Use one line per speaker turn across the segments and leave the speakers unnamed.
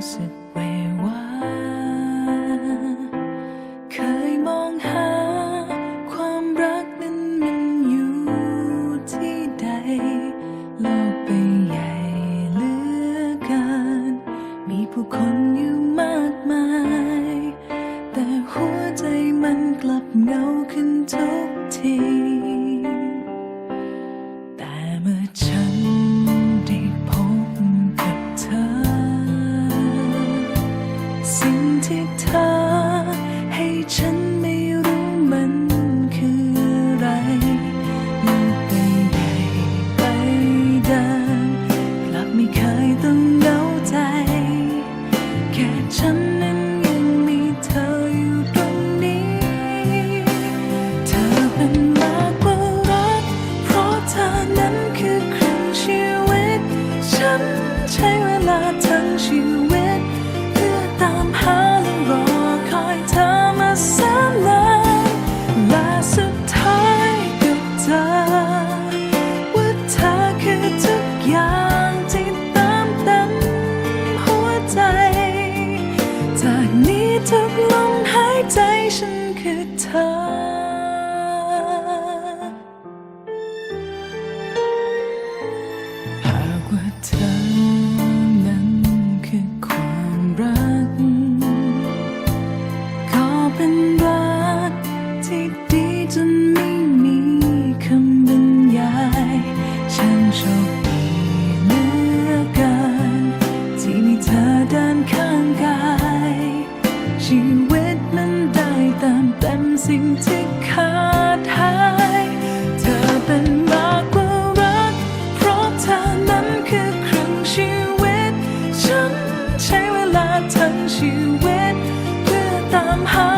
สึกเววาเคยมองหา ความรักนั้นมันอยู่ที่ใด โลกใบใหญ่เหลือเกิน มีผู้คนอยู่มากมาย แต่หัวใจมันกลับเหงาขึ้นทุกที ชีวิต เพื่อตามหาและรอคอยเธอมาแสนนานและสุดท้ายก็เจอว่าเธอคือทุกอย่างที่ติมเต็มหัวใจ จากนี้ทุกลมหายใจฉันคือเธอ เธอเดินข้างกาย ชีวิตมันได้เติมเต็มสิ่งที่ขาดหาย เธอเป็นมากกว่ารัก เพราะเธอนั้นคือครึ่งชีวิต ฉันใช้เวลาทั้งชีวิต เพื่อตามหา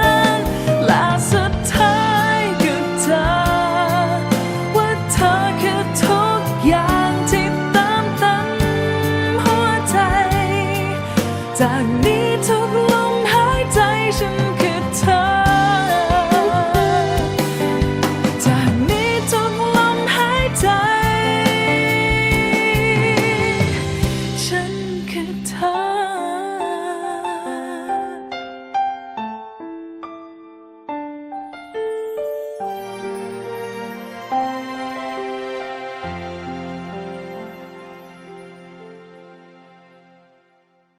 จากนี้ทุก